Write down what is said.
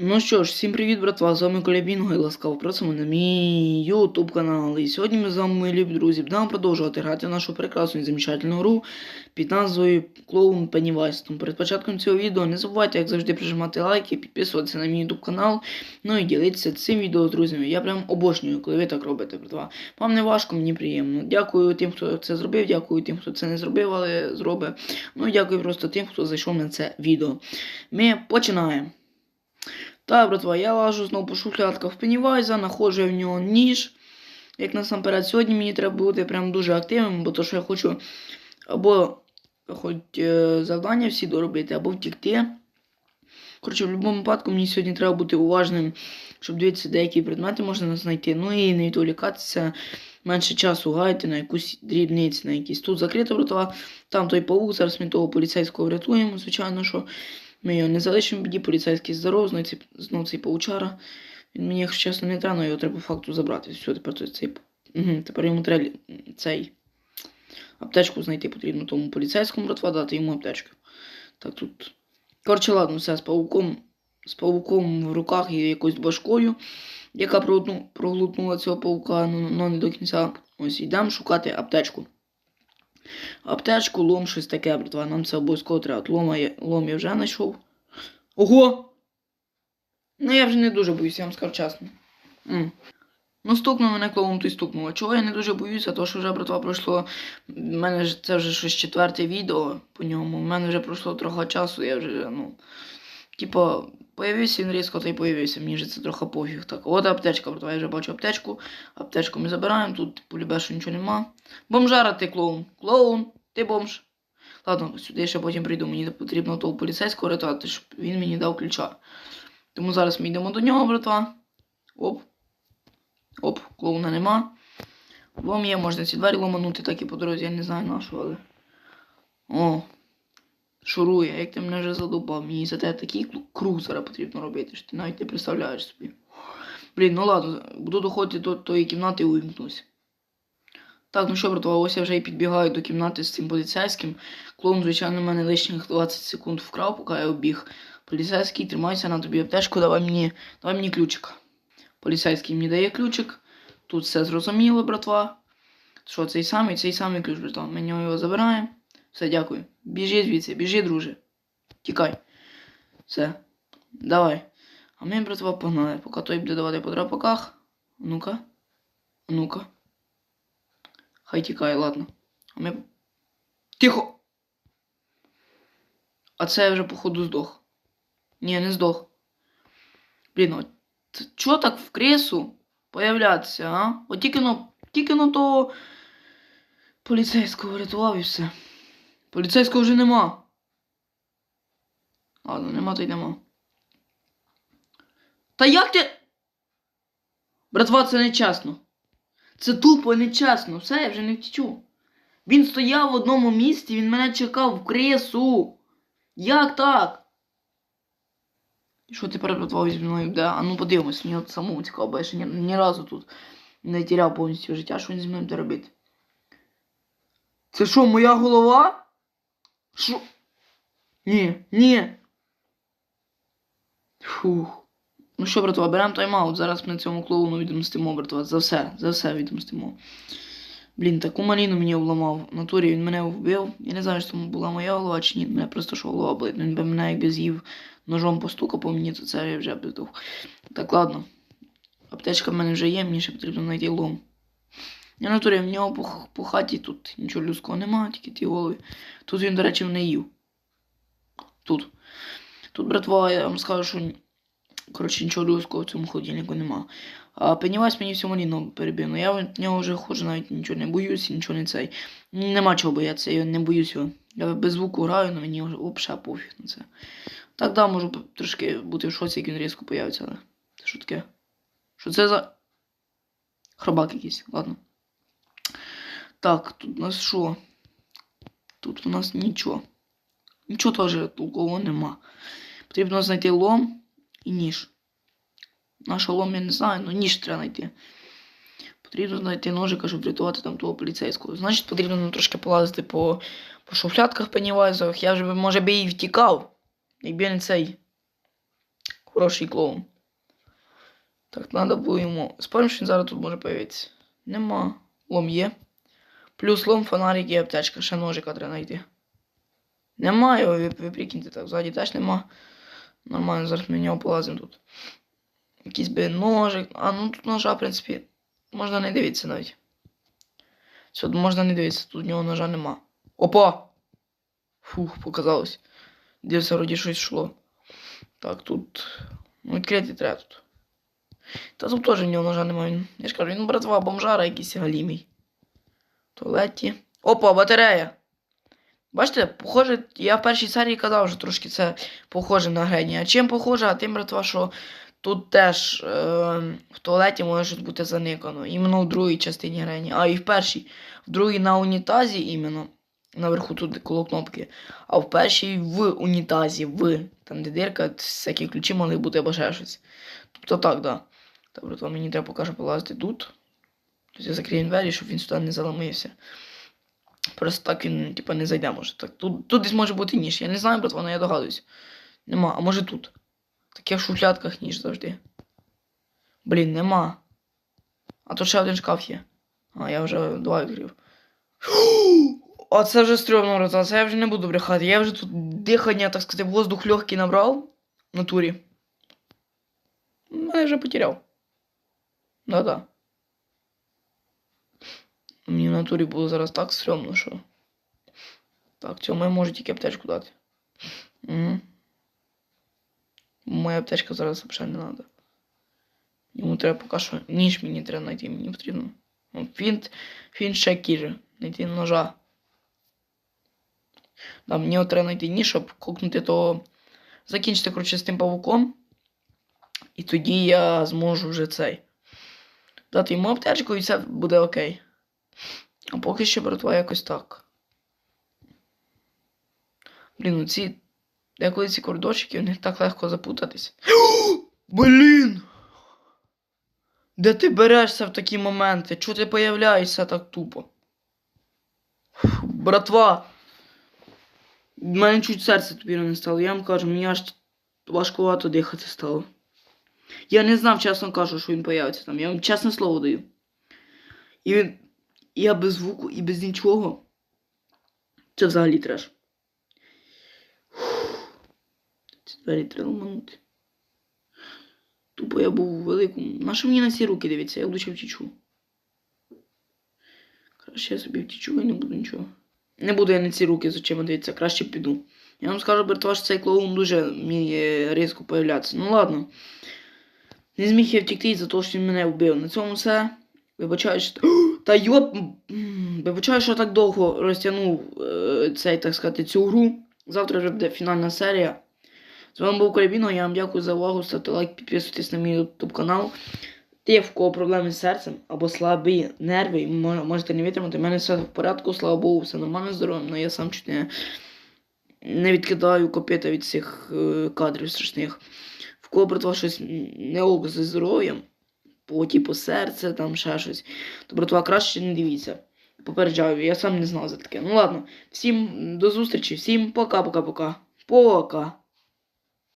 Ну що ж, всім привіт, братва! З вами Коля Бінго і ласкаво просимо на мій ютуб канал. І сьогодні ми з вами, мої любі друзі, будемо продовжувати грати в нашу прекрасну і замечательну гру під назвою Клоун Pennywise. Тому перед початком цього відео не забувайте, як завжди, прижимати лайки, підписуватися на мій ютуб канал, ну і ділитися цим відео з друзями. Я прям обожнюю, коли ви так робите, братва. Вам не важко, мені приємно. Дякую тим, хто це зробив, дякую тим, хто це не зробив, але зробить. Ну і дякую просто тим, хто зайшов на це відео. Ми починаємо. Так, братва, я лажу знову по шухлядках Пеннівайза, знаходжу я в нього ніж. Як насамперед, сьогодні мені треба бути прям дуже активним, бо то, що я хочу або хоч е, завдання всі доробити, або втікти. Коротше, в будь-якому випадку мені сьогодні треба бути уважним, щоб дивитися, деякі предмети можна знайти. Ну і не відволікатися, менше часу гаяти на якусь дрібниці, на якісь. Тут закрито, братва, там той паук, зараз ми того поліцейського врятуємо, звичайно, що. Ми його не залишимо біді, поліцейський здоров, знов цей, паучара. Він мені, якщо чесно, не треба, але його треба по факту забрати. Все, тепер цей. Тепер йому треба цей аптечку знайти потрібно тому поліцейському братва, дати йому аптечку. Так тут. Коротше, ладно, все з пауком. З пауком в руках і якоюсь башкою, яка проглотнула цього паука, ну, ну не до кінця. Ось йдемо шукати аптечку. Аптечку, лом, щось таке, братва. Нам це обов'язково треба. Лома я, лом я вже знайшов. Ого! Ну я вже не дуже боюся, я вам скажу чесно. М. Ну, стукнув мене клоун, то й стукнуло. Чого я не дуже боюся, тому що вже, братва, пройшло. В мене це вже щось четверте відео по ньому. У мене вже пройшло трохи часу, я вже, ну. Типа, появився він різко, та й появився. Мені вже це трохи пофіг. Так, от аптечка, братва, я вже бачу аптечку. Аптечку ми забираємо, тут полюбе, що нічого нема. Бомжара ти клоун. Клоун, ти бомж. Ладно, сюди ще потім прийду. Мені потрібно того поліцейського рятувати, щоб він мені дав ключа. Тому зараз ми йдемо до нього, братва. Оп. Оп, клоуна нема. Лом є, можна ці двері ломанути, так і по дорозі, я не знаю на що, але. О. Шурує, як ти мене вже задубав. Мені за те такий кру- круг зараз потрібно робити, що ти навіть не представляєш собі. Блін, ну ладно, буду доходити до тої кімнати і увімкнусь. Так, ну що, братва, ось я вже і підбігаю до кімнати з цим поліцейським. Клоун, звичайно, мене лишніх 20 секунд вкрав, поки я обіг. Поліцейський, тримайся на тобі аптечку, давай мені, давай мені ключик. Поліцейський мені дає ключик. Тут все зрозуміло, братва. Що цей самий, цей самий ключ, братва. Ми нього його забираємо. Все, дякую. Біжи звідси, біжи, друже. Тікай. Все. Давай. А ми, братва, погнали. Поки той буде давати по драпаках. Ну-ка. Ну-ка. Хай тікає, ладно. А ми. Тихо! А це я вже, походу, здох. Ні, не здох. Блін, от чого так в кресу появлятися, а? От тільки но, тільки но того поліцейського врятував і все. Поліцейського вже нема. Ладно, нема то й нема. Та як ти. Братва, це нечесно. Це тупо нечесно. Все, я вже не втічу. Він стояв в одному місці, він мене чекав в кресу. Як так? І що тепер братва зі мною буде? А ну подивимось, мені от самому цікаво, бо я ще ні, ні разу тут не тіряв повністю життя, що він зі мною буде робити. Це що, моя голова? Що? Ні, ні. Фух. Ну що, братва, беремо тайм-аут. Зараз ми цьому клоуну відомстимо, братва. За все, за все відомстимо. Блін, таку маліну мені обламав. В натурі він мене вбив. Я не знаю, що тому була моя голова чи ні. Мене просто що голова болить. Він би мене якби з'їв ножом постукав по мені, то це я вже б здох. Так, ладно. Аптечка в мене вже є, мені ще потрібно знайти лом. Я в натурі в нього по, по хаті тут нічого людського немає, тільки ті голови. Тут він, до речі, не їв. Тут. Тут, братва, я вам скажу, що коротше, нічого людського в цьому холодильнику нема. А Пеннівайс мені всьому ліно перебив. Я від нього вже ходжу, навіть нічого не боюсь, нічого не цей. Нема чого боятися, я не боюсь його. Я без звуку граю, але мені вже взагалі пофіг на це. Так, да, можу трошки бути в шоці, як він різко появиться, але. Це що таке? Що це за. Хробак якийсь, ладно. Так, тут у нас що? Тут у нас нічого. Нічого теж толкового нема. Потрібно знайти лом і ніж. Наш лом я не знаю, але ніж треба знайти. Потрібно знайти ножика, щоб врятувати там того поліцейського. Значить, потрібно ну, трошки полазити по, по шуфлятках пеннівайзових. Я вже, може би, і втікав. Якби не цей. Хороший клоун. Так, треба було йому. Спорим, що він зараз тут може появитися. Нема. Лом є. Плюс лом, фонарик і аптечка. Ще ножика треба знайти. Нема його, ви, ви прикиньте так, ззаді теж нема. Нормально, зараз ми нього полазимо тут. Якийсь би ножик. А ну тут ножа, в принципі, можна не дивитися навіть. Все, можна не дивитися, тут в нього ножа нема. Опа! Фух, показалось. Дивився, вроді щось йшло. Так, тут. Ну, відкрити треба тут. Та тут теж в нього ножа немає. Я ж кажу, він братва бомжара якийсь галімий. Туалеті. Опа, батарея! Бачите, похоже, я в першій серії казав, що трошки це похоже на Грені. А чим похоже, а тим, братва, що тут теж е, в туалеті може бути заникано. Іменно в другій частині Грені. А і в першій. В другій на унітазі іменно. Наверху тут коло кнопки. А в першій в унітазі, в. Там де дирка, всякі ключі мали бути або ще щось. Тобто так, да. Та, братва, мені треба поки що полазити тут. Тобто я закрию двері, щоб він сюди не заламився. Просто так він, типа, не зайде, може. Так, тут, тут десь може бути ніж. Я не знаю, братва, але я догадуюсь. Нема, а може тут. Таке в шуфлятках ніж завжди. Блін, нема. А тут ще один шкаф є. А, я вже два відкрив. А це вже стрьомно, братва, це я вже не буду брехати. Я вже тут дихання, так сказати, воздух легкий набрав в натурі. Мене вже потеряв. Да-да. Мені в натурі було зараз так стрьомно, що. Так, цьому я можу тільки аптечку дати. Угу. Моя аптечка зараз взагалі не треба. Йому треба поки що. Ніж мені треба знайти, мені потрібно. Ну, Фінт, фінт ще кіже. Знайти ножа. Да, мені треба знайти ніж, щоб кокнути того. Закінчити, коротше, з тим павуком. І тоді я зможу вже цей. Дати йому аптечку і все буде окей. А поки що, братва, якось так. Блін, ну ці. Деколи ці коридорчики, в них так легко запутатись. Блін! Де ти берешся в такі моменти? Чого ти появляєшся так тупо? Братва! В мене чуть серце тобі не стало. Я вам кажу, мені аж важкувато дихати стало. Я не знав, чесно кажу, що він появиться там. Я вам чесне слово даю. І він. Я без звуку і без нічого. Це взагалі треш. Ці двері треба ламанути. Тупо я був у великому. Нащо мені на ці руки дивиться? Я лучше втічу. Краще я собі втічу і не буду нічого. Не буду я на ці руки з очима дивитися, краще піду. Я вам скажу, братва, що цей клоун дуже вміє різко появлятися. Ну ладно. Не зміг я втікти за те, що він мене вбив. На цьому все. Вибачаю, що. Та йоп. Вибачаю, що так довго розтягнув е, цей, так сказати, цю гру. Завтра вже буде фінальна серія. З вами був Карабіно, я вам дякую за увагу. Ставте лайк, підписуйтесь на мій YouTube канал. Ті, в кого проблеми з серцем або слабі нерви, можете не витримати. У мене все в порядку, слава Богу, все нормально здоров'я, але я сам чуть не, не відкидаю копита від цих е, кадрів страшних. В кого братва щось не ок зі здоров'ям, по типу серце, там ще щось, то братва краще не дивіться. Попереджаю, я сам не знав за таке. Ну ладно, всім до зустрічі, всім пока-пока-пока. Пока.